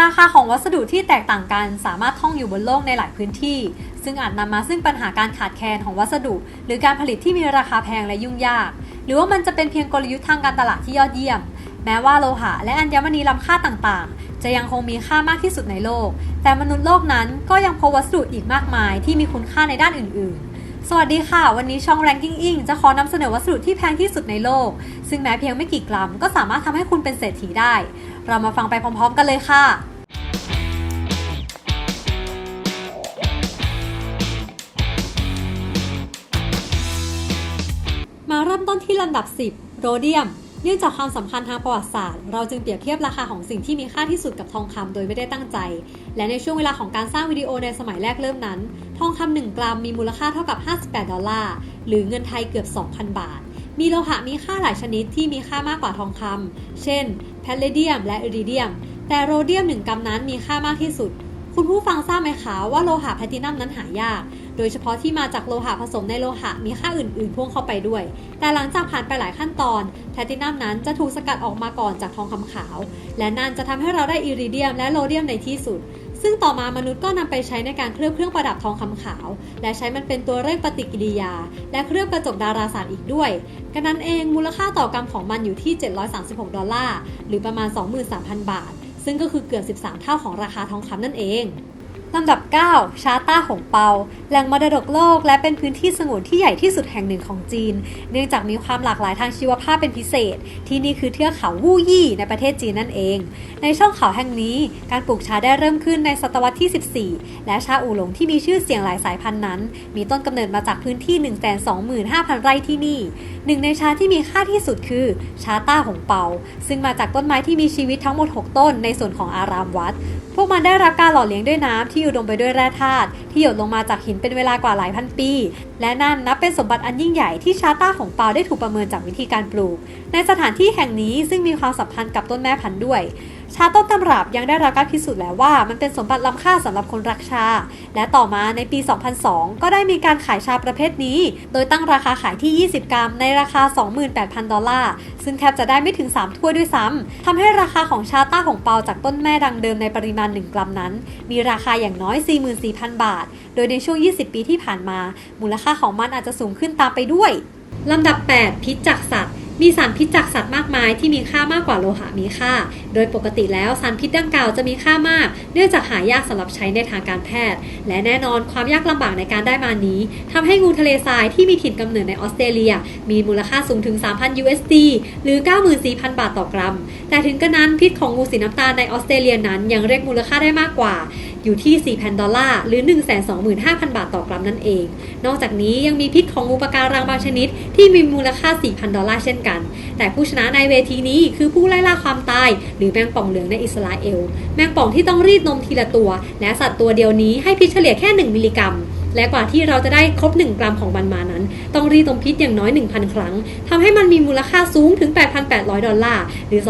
ราคาของวัสดุที่แตกต่างกันสามารถท่องอยู่บนโลกในหลายพื้นที่ ซึ่งอาจนำมาซึ่งปัญหาการขาดแคลนของวัสดุ หรือการผลิตที่มีราคาแพงและยุ่งยาก หรือว่ามันจะเป็นเพียงกลยุทธ์ทางการตลาดที่ยอดเยี่ยม แม้ว่าโลหะและอัญมณีล้ำค่าต่างๆ จะยังคงมีค่ามากที่สุดในโลก แต่มนุษย์โลกนั้นก็ยังพบวัสดุอีกมากมายที่มีคุณค่าในด้านอื่นๆสวัสดีค่ะ วันนี้ช่อง Ranking Inc จะขอนำเสนอวัสดุที่แพงที่สุดในโลก ซึ่งแม้เพียงไม่กี่กรัมก็สามารถทำให้คุณเป็นเศรษฐีได้ เรามาฟังไปพร้อมๆกันเลยค่ะมาเริ่มต้นที่ลำดับ 10 โรเดียม เนื่องจากความสำคัญทางประวัติศาสตร์ เราจึงเปรียบเทียบราคาของสิ่งที่มีค่าที่สุดกับทองคำโดยไม่ได้ตั้งใจ และในช่วงเวลาของการสร้างวิดีโอในสมัยแรกเริ่มนั้น ทองคำหนึ่งกรัมมีมูลค่าเท่ากับ 58 ดอลลาร์ หรือเงินไทยเกือบ 2,000 บาท มีโลหะมีค่าหลายชนิดที่มีค่ามากกว่าทองคำ เช่น แพลเดียม และอิริเดียม แต่โรเดียม 1 กรัมนั้นมีค่ามากที่สุด คุณผู้ฟังทราบไหมคะว่าโลหะแพลตินัมนั้นหายาก โดยเฉพาะที่มาจากโลหะผสมในโลหะมีค่าอื่นๆพ่วงเข้าไปด้วย แต่หลังจากผ่านไปหลายขั้นตอน แพลตินัมนั้นจะถูกสกัดออกมาก่อนจากทองคำขาว และนั่นจะทำให้เราได้อิริเดียม และโรเดียมในที่สุด ซึ่งต่อมามนุษย์ก็นำไปใช้ในการเคลือบเครื่องประดับทองคำขาว และใช้มันเป็นตัวเร่งปฏิกิริยา และเคลือบกระจกดาราศาสตร์อีกด้วยกันนั้นเองมูลค่าต่อกรัมของมันอยู่ที่ 736 ดอลลาร์หรือประมาณ 23,000 บาท ซึ่งก็คือเกือบ 13 เท่าของราคาทองคำนั่นเอง ลำดับ 9 ชาต้าหงเปา แหล่งมรดกโลก และเป็นพื้นที่สงวนที่ใหญ่ที่สุดแห่งหนึ่งของจีน เนื่องจากมีความหลากหลายทางชีวภาพเป็นพิเศษ ที่นี่คือเทือกเขาวู่ยี่ในประเทศจีนนั่นเอง ในช่องเขาแห่งนี้การปลูกชาได้เริ่มขึ้นในศตวรรษที่ 14 และชาอู่หลงที่มีชื่อเสียงหลายสายพันธุ์นั้น มีต้นกำเนิดมาจากพื้นที่ 125,000 ไร่ที่นี่ หนึ่งในชาที่มีค่าที่สุดคือชาต้าหงเปา ซึ่งมาจากต้นไม้ที่มีชีวิตทั้งหมด 6 ต้นในส่วนของอารามวัด พวกมันได้รับการหล่อเลี้ยงด้วยน้ำที่อุดมไปด้วยแร่ธาตุที่หยดลงมาจากหินเป็นเวลากว่าหลายพันปีและนั่นนับเป็นสมบัติอันยิ่งใหญ่ที่ชาต้าของเปาได้ถูกประเมินจากวิธีการปลูก ในสถานที่แห่งนี้ซึ่งมีความสัมพันธ์กับต้นแม่พันธุ์ด้วย ชาต้นตำรับยังได้รับการพิสูจน์แล้วว่ามันเป็นสมบัติล้ำค่าสำหรับคนรักชา และต่อมาในปี 2002 ก็ได้มีการขายชาประเภทนี้ โดยตั้งราคาขายที่ 20 กรัม ในราคา 28,000 ดอลลาร์ ซึ่งแทบจะได้ไม่ถึง 3 ถ้วยด้วยซ้ำทำให้ราคาของชาต้าของเปาจากต้นแม่ดังเดิมในปริมาณ 1 กรัมนั้น มีราคาอย่างน้อย 44,000 บาท โดยในช่วง 20 ปีที่ผ่านมามูลค่าของมันอาจจะสูงขึ้นตามไปด้วยลำดับ 8 พิษจากสัตว์ มีสารพิษจากสัตว์มากมายที่มีค่ามากกว่าโลหะมีค่า โดยปกติแล้วสารพิษดังกล่าวจะมีค่ามาก เนื่องจากหายากสำหรับใช้ในทางการแพทย์ และแน่นอนความยากลำบากในการได้มานี้ทำให้งูทะเลทรายที่มีถิ่นกำเนิดในออสเตรเลีย มีมูลค่าสูงถึง 3,000 USD หรือ 94,000 บาทต่อกรัม แต่ถึงกระนั้นพิษของงูสีน้ำตาลในออสเตรเลียนั้นยังเรียกมูลค่าได้มากกว่า อยู่ที่ 4,000 ดอลลาร์ หรือ 125,000 บาทต่อกรัมนั่นเอง นอกจากนี้ยังมีพิษของงูปะการังบางชนิด ที่มีมูลค่า 4,000 ดอลลาร์เช่นกัน แต่ผู้ชนะในเวทีนี้คือผู้ไล่ล่าความตาย หรือแมงป่องเหลืองในอิสราเอล แมงป่องที่ต้องรีดนมทีละตัว และสัตว์ตัวเดียวนี้ให้พิษเฉลี่ยแค่ 1 มิลลิกรัมและกว่าที่เราจะได้ครบ 1 กรัมของมันมานั้น ต้องรีดนมพิษอย่างน้อย 1,000 ครั้งทำให้มันมีมูลค่าสูงถึง 8,800 ดอลลาร์ หรือ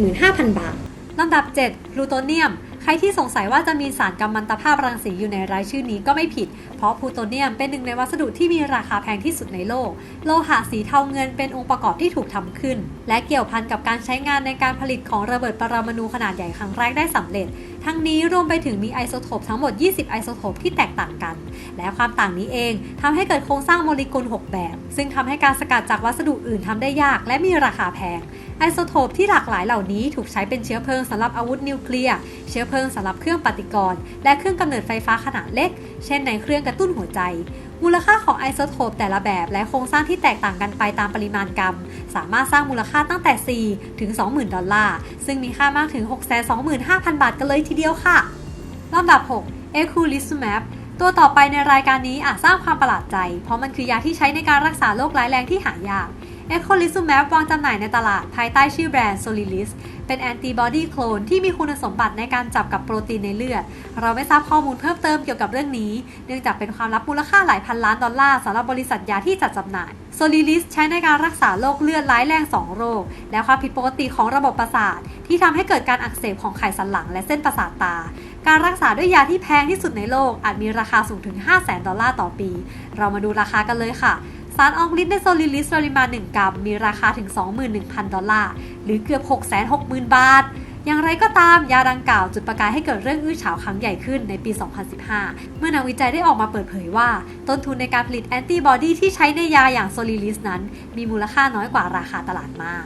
275,000 บาทลำดับ 7 พลูโตเนียม ครที่สงสัยว่าจะมีสารกัมมันตภาพรังสีอยู่ในรายชื่อนี้ก็ไม่ผิด เพราะพลูโตเนียมเป็นหนึ่งในวัสดุที่มีราคาแพงที่สุดในโลก โลหะสีเทาเงินเป็นองค์ประกอบที่ถูกทำขึ้น และเกี่ยวพันกับการใช้งานในการผลิตของระเบิดปรมาณูขนาดใหญ่ครั้งแรกได้สำเร็จทั้งนี้รวมไปถึงมีไอโซโทปทั้งหมด 20 ไอโซโทปที่แตกต่างกัน และความต่างนี้เองทำให้เกิดโครงสร้างโมเลกุล 6 แบบ ซึ่งทำให้การสกัดจากวัสดุอื่นทำได้ยาก และมีราคาแพง ไอโซโทปที่หลากหลายเหล่านี้ถูกใช้เป็นเชื้อเพลิงสำหรับอาวุธนิวเคลียร์ เชื้อเพลิงสำหรับเครื่องปฏิกรณ์ และเครื่องกำเนิดไฟฟ้าขนาดเล็ก เช่นในเครื่องกระตุ้นหัวใจมูลค่าของไอโซโทปแต่ละแบบและโครงสร้างที่แตกต่างกันไปตามปริมาณกรรมสามารถสร้างมูลค่าตั้งแต่ 4 ถึง 20,000 ดอลลาร์ ซึ่งมีค่ามากถึง 625,000 บาทกันเลยทีเดียวค่ะลำดับ 6 e c u l i z u m a b ตัวต่อไปในรายการนี้อาจสร้างความประหลาดใจ เพราะมันคือยาที่ใช้ในการรักษาโรคร้ายแรงที่หายาก e c o l i z u m a b วางจำหน่ายในตลาดภายใต้ชื่อแบรนด์ Solilis เป็นแอนติบอดีโคลนที่มีคุณสมบัติในการจับกับโปรตีนในเลือด เราไม่ทราบข้อมูลเพิ่มเติมเกี่ยวกับเรื่องนี้ เนื่องจากเป็นความลับมูลค่าหลายพันล้านดอลลาร์สำหรับบริษัทยาที่จัดจำหน่าย Solilis ใช้ในการรักษาโรคเลือดร้ายแรง 2 โรค และความผิดปกติของระบบประสาท ที่ทำให้เกิดการอักเสบของไขสันหลังและเส้นประสาทตา การรักษาด้วยยาที่แพงที่สุดในโลกอาจมีราคาสูงถึง 5 0 0แสนดอลลาร์ต่อปี เรามาดูราคากันเลยค่ะ สารออกฤทธิ์ในโซลิลิสปริมาณ 1 กรัม มีราคาถึง 21,000 ดอลลาร์ หรือเกือบ 660,000 บาท อย่างไรก็ตามยาดังกล่าวจุดประกายให้เกิดเรื่องอื้อฉาวครั้งใหญ่ขึ้นในปี 2015 เมื่อนักวิจัยได้ออกมาเปิดเผยว่า ต้นทุนในการผลิตแอนติบอดีที่ใช้ในยาอย่างโซลิลิสนั้น มีมูลค่าน้อยกว่าราคาตลาดมาก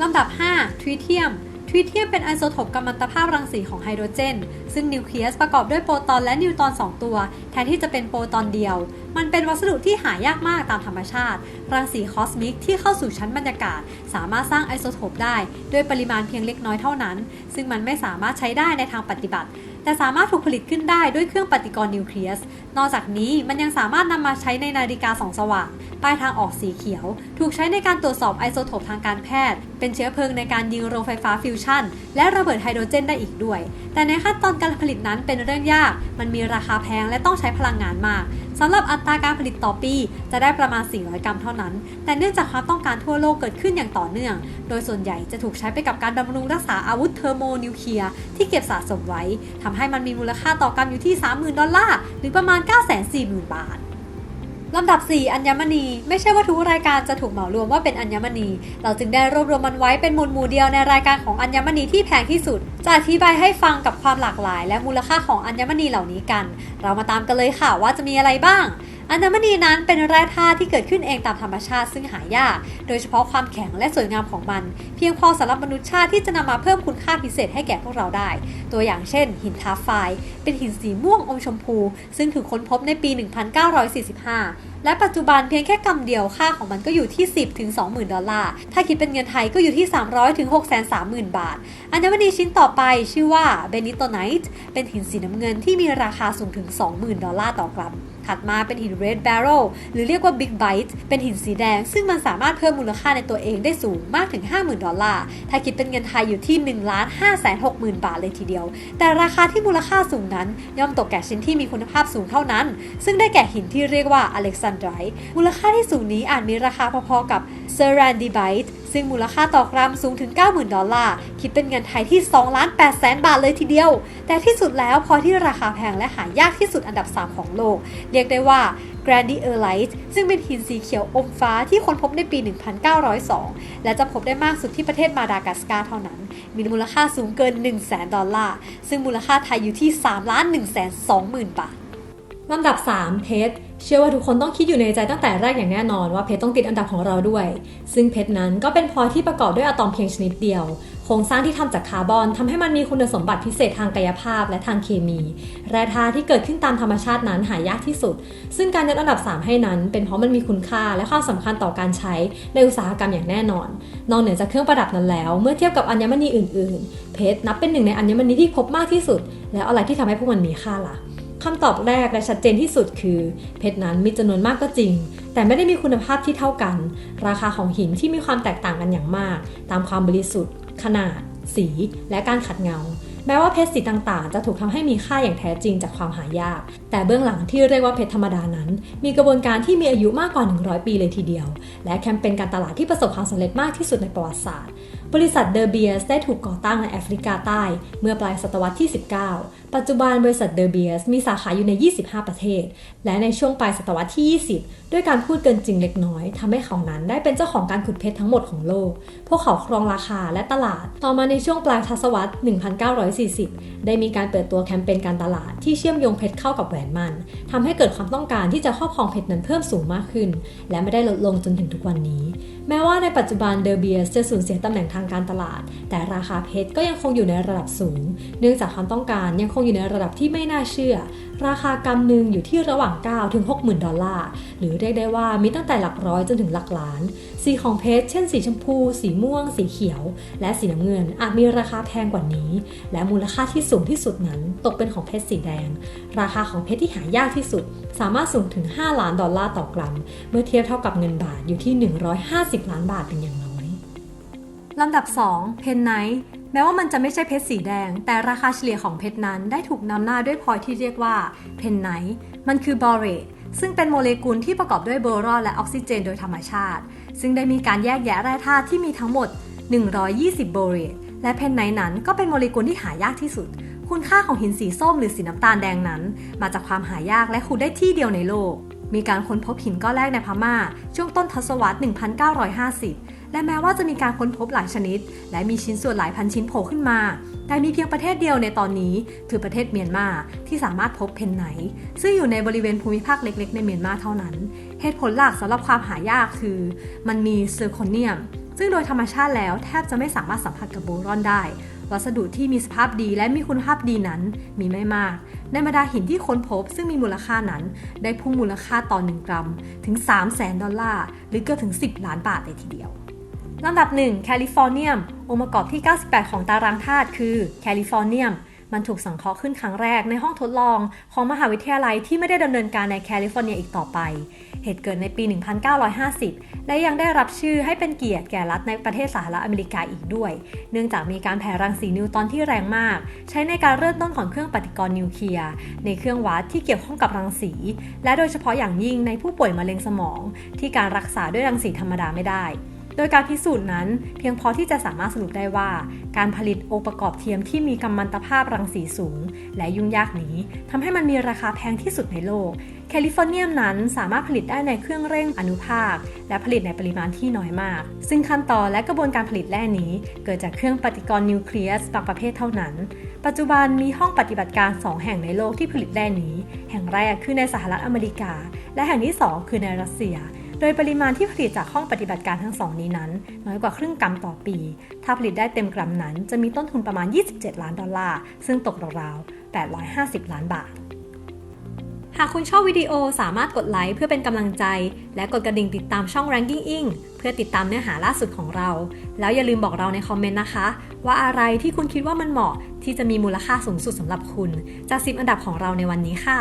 ลำดับ 5 ทริเทียม ทริเทียมเป็นไอโซโทปกัมมันตภาพรังสีของไฮโดรเจน ซึ่งนิวเคลียสประกอบด้วยโปรตอนและนิวตรอน 2 ตัว แทนที่จะเป็นโปรตอนเดียว มันเป็นวัสดุที่หายากมากตามธรรมชาติ รังสีคอสมิกที่เข้าสู่ชั้นบรรยากาศ สามารถสร้างไอโซโทปได้ ด้วยปริมาณเพียงเล็กน้อยเท่านั้น ซึ่งมันไม่สามารถใช้ได้ในทางปฏิบัติ แต่สามารถถูกผลิตขึ้นได้ด้วยเครื่องปฏิกรณ์นิวเคลียส นอกจากนี้มันยังสามารถนำมาใช้ในนาฬิกาสองสว่างป้ายทางออกสีเขียว ถูกใช้ในการตรวจสอบไอโซโทปทางการแพทย์ เป็นเชื้อเพลิงในการยิงโรงไฟฟ้าฟิวชั่น และระเบิดไฮโดรเจนได้อีกด้วย แต่ในขั้นตอนการผลิตนั้นเป็นเรื่องยาก มันมีราคาแพงและต้องใช้พลังงานมาก สำหรับอัตราการผลิตต่อปี จะได้ประมาณ 400 กรัมเท่านั้น แต่เนื่องจากความต้องการทั่วโลกเกิดขึ้นอย่างต่อเนื่อง โดยส่วนใหญ่จะถูกใช้ไปกับการบำรุงรักษาอาวุธเทอร์โมนิวเคลียร์ที่เก็บสะสมไว้ทำให้มันมีมูลค่าต่อกรัมอยู่ที่ 30,000 ดอลลาร์หรือประมาณ 940,000 บาท ลำดับ 4 อัญมณี ไม่ใช่ว่าทุกรายการจะถูกเหมารวมว่าเป็นอัญมณี เราจึงได้รวบรวมมันไว้เป็นหมวดหมู่เดียวในรายการของอัญมณีที่แพงที่สุด จะอธิบายให้ฟังกับความหลากหลาย และมูลค่าของอัญมณีเหล่านี้กัน เรามาตามกันเลยค่ะว่าจะมีอะไรบ้าง อัญมณีนั้นเป็นแร่ธาตุที่เกิดขึ้นเองตามธรรมชาติซึ่งหายาก โดยเฉพาะความแข็งและสวยงามของมัน เพียงพอสำหรับมนุษยชาติที่จะนำมาเพิ่มคุณค่าพิเศษให้แก่พวกเราได้ ตัวอย่างเช่น หินทาไฟร์เป็นหินสีม่วงอมชมพู ซึ่งถูกค้นพบในปี 1945 และปัจจุบันเพียงแค่กำเดียวค่าของมันก็อยู่ที่ 10ถึง20,000 ดอลลาร์ ถ้าคิดเป็นเงินไทยก็อยู่ที่ 300ถึง630,000 บาท อัญมณีชิ้นต่อไปชื่อว่าเบนิโตไนท์เป็นหินสีน้ำเงินที่มีราคาสูงถึง 20,000 ดอลลาร์ต่อกรัม ถัดมาเป็นหิน Red Barrel หรือเรียกว่า Big Bite เป็นหินสีแดง ซึ่งมันสามารถเพิ่มมูลค่าในตัวเองได้สูงมากถึง 50,000 ดอลลาร์ ถ้าคิดเป็นเงินไทยอยู่ที่1 5 6 0 0 0 0บาทเลยทีเดียว แต่ราคาที่มูลค่าสูงนั้น ย่อมตกแก่ชิ้นที่มีคุณภาพสูงเท่านั้น ซึ่งได้แก่หินที่เรียกว่า Alexandrite มูลค่าที่สูงนี้อาจมีราคาพอๆกับ Serendipite ซึ่งมูลค่าต่อกรัมสูงถึง 90,000 ดอลลาร์ คิดเป็นเงินไทยที่2ล้าน8แสนบาทเลยทีเดียว แต่ที่สุดแล้วพอที่ราคาแพงและหายากที่สุดอันดับ 3 ของโลก เรียกได้ว่า Grandierite ซึ่งเป็นหินสีเขียวอมฟ้าที่ค้นพบในปี 1902 และจะพบได้มากสุดที่ประเทศมาดากัสการ์เท่านั้น มีมูลค่าสูงเกิน 1 0 0 0 0แสนดอลลาร์ ซึ่งมูลค่าไทยอยู่ที่3ล้าน1แสน20,000 บาท ลำดับ 3 เพชรเชื่อว่าทุกคนต้องคิดอยู่ในใจตั้งแต่แรกอย่างแน่นอนว่าเพชรต้องติดอันดับของเราด้วย ซึ่งเพชรนั้นก็เป็นพลอยที่ประกอบด้วยอะตอมเพียงชนิดเดียว โครงสร้างที่ทำจากคาร์บอนทำให้มันมีคุณสมบัติพิเศษทางกายภาพและทางเคมี แร่ธาตุที่เกิดขึ้นตามธรรมชาตินั้นหายากที่สุด ซึ่งการยกอันดับ 3 ให้นั้น เป็นเพราะมันมีคุณค่าและความสำคัญต่อการใช้ในอุตสาหกรรมอย่างแน่นอน นอกเหนือจากเครื่องประดับนั้นแล้ว เมื่อเทียบกับอัญมณีอื่น ๆ เพชรนับเป็นหนึ่งในอัญมณีที่พบมากที่สุด แล้วอะไรที่ทำให้พวกมันมีค่าล่ะ คำตอบแรกและชัดเจนที่สุดคือ เพชรนั้นมีจำนวนมากก็จริง แต่ไม่ได้มีคุณภาพที่เท่ากัน ราคาของหินที่มีความแตกต่างกันอย่างมาก ตามความบริสุทธิ์ ขนาด สี และการขัดเงา แม้ว่าเพชรสีต่างๆ จะถูกทำให้มีค่าอย่างแท้จริงจากความหายาก แต่เบื้องหลังที่เรียกว่าเพชรธรรมดานั้น มีกระบวนการที่มีอายุมากกว่า 100 ปีเลยทีเดียว และแคมเปญการตลาดที่ประสบความสำเร็จมากที่สุดในประวัติศาสตร์ บริษัทเดอร์เบียสได้ถูกก่อตั้งในแอฟริกาใต้ เมื่อปลายศตวรรษที่ 19 ปัจจุบันบริษัทเดอร์เบียสมีสาขาอยู่ใน 25 ประเทศ และในช่วงปลายศตวรรษที่ 20 ด้วยการพูดเกินจริงเล็กน้อยทำให้เขานั้นได้เป็นเจ้าของการขุดเพชรทั้งหมดของโลก พวกเขาครองราคาและตลาด ต่อมาในช่วงปลายทศวรรษ 1940 ได้มีการเปิดตัวแคมเปญการตลาดที่เชื่อมโยงเพชรเข้ากับแหวนมันทำให้เกิดความต้องการที่จะครอบครองเพชรนั้นเพิ่มสูงมากขึ้น และไม่ได้ลดลงจนถึงทุกวันนี้ แม้ว่าในปัจจุบันเดอร์เบียสจะสูญเสียตำแหน่งทางการตลาด แต่ราคาเพชรก็ยังคงอยู่ในระดับสูง เนื่องจากความต้องการยังคงอยู่ในระดับที่ไม่น่าเชื่อ ราคากำหนึ่งอยู่ที่ระหว่าง 9 ถึง 60,000 ดอลลาร์ หรือเรียกได้ว่ามีตั้งแต่หลักร้อยจนถึงหลักล้าน สีของเพชรเช่นสีชมพู สีม่วง สีเขียว และสีน้ำเงินอาจมีราคาแพงกว่านี้ และมูลค่าที่สูงที่สุดนั้น ตกเป็นของเพชรสีแดง ราคาของเพชรที่หายากที่สุด สามารถสูงถึง 5 ล้านดอลลาร์ต่อกรัม เมื่อเทียบเท่ากับเงินบาทอยู่ที่ 150 ล้านบาทเป็นอย่างน้อยลำดับ 2 เพนไนท์แม้ว่ามันจะไม่ใช่เพชรสีแดง แต่ราคาเฉลี่ยของเพชรนั้นได้ถูกนำหน้าด้วยพลอยที่เรียกว่าเพนไนท์มันคือบอเรตซึ่งเป็นโมเลกุลที่ประกอบด้วยโบรอนและออกซิเจนโดยธรรมชาติ ซึ่งได้มีการแยกแยะแร่ธาตุที่มีทั้งหมด 120 โบเรตและเพนไนท์นั้นก็เป็นโมเลกุลที่หายากที่สุด คุณค่าของหินสีส้มหรือสีน้ำตาลแดงนั้น มาจากความหายากและขุดได้ที่เดียวในโลก มีการค้นพบหินก้อนแรกในพม่า ช่วงต้นทศวรรษ 1950 และแม้ว่าจะมีการค้นพบหลายชนิด และมีชิ้นส่วนหลายพันชิ้นโผล่ขึ้นมา แต่มีเพียงประเทศเดียวในตอนนี้คือประเทศเมียนมาที่สามารถพบเพนไนท์ซึ่งอยู่ในบริเวณภูมิภาคเล็ก ๆ ในเมียนมาเท่านั้น เหตุผลหลักสำหรับความหายากคือ มันมีเซอร์โคเนียม ซึ่งโดยธรรมชาติแล้วแทบจะไม่สามารถสัมผัสกับโบรอนได้ วัสดุที่มีสภาพดีและมีคุณภาพดีนั้นมีไม่มาก ในบรรดาหินที่ค้นพบ ซึ่งมีมูลค่านั้น ได้พุ่งมูลค่าต่อ 1 กรัม ถึง 3 0 0แสนดอลลาร์ หรือเกือบถึง 10 ล้านบาทเลยทีเดียว ลำดับ1แคลิฟอร์เนียมองค์ประกอบที่ 98 ของตารางธาตุคือแคลิฟอร์เนียมมันถูกสังเคราะห์ขึ้นครั้งแรกในห้องทดลองของมหาวิทยาลัยที่ไม่ได้ดำเนินการในแคลิฟอร์เนียอีกต่อไป เหตุเกิดในปี 1950 และยังได้รับชื่อให้เป็นเกียรติแก่รัฐในประเทศสหรัฐอเมริกาอีกด้วย เนื่องจากมีการแผ่รังสีนิวตอนที่แรงมาก ใช้ในการเริ่มต้นของเครื่องปฏิกรณ์นิวเคลียร์ในเครื่องวัดที่เกี่ยวข้องกับรังสี และโดยเฉพาะอย่างยิ่งในผู้ป่วยมะเร็งสมอง ที่การรักษาด้วยรังสีธรรมดาไม่ได้ โดยการพิสูจน์นั้น เพียงพอที่จะสามารถสรุปได้ว่า การผลิตองค์ประกอบเทียมที่มีกัมมันตภาพรังสีสูง และยุ่งยากนี้ทำให้มันมีราคาแพงที่สุดในโลก แคลิฟอร์เนียมนั้นสามารถผลิตได้ในเครื่องเร่งอนุภาค และผลิตในปริมาณที่น้อยมาก ซึ่งขั้นตอนและกระบวนการผลิตแร่นี้ เกิดจากเครื่องปฏิกรณ์นิวเคลียสบางประเภทเท่านั้น ปัจจุบันมีห้องปฏิบัติการ 2 แห่งในโลกที่ผลิตแร่นี้ แห่งแรกคือในสหรัฐอเมริกา และแห่งที่ 2 คือในรัสเซีย โดยปริมาณที่ผลิตจากห้องปฏิบัติการทั้งสองนี้นั้น น้อยกว่าครึ่งกรัมต่อปี ถ้าผลิตได้เต็มกรัมนั้น จะมีต้นทุนประมาณ 27 ล้านดอลลาร์ ซึ่งตกราวๆ 850 ล้านบาท หากคุณชอบวิดีโอสามารถกดไลค์เพื่อเป็นกำลังใจ และกดกระดิ่งติดตามช่อง Ranking Ing เพื่อติดตามเนื้อหาล่าสุดของเรา แล้วอย่าลืมบอกเราในคอมเมนต์นะคะ ว่าอะไรที่คุณคิดว่ามันเหมาะที่จะมีมูลค่าสูงสุดสำหรับคุณจาก10อันดับของเราในวันนี้ค่ะ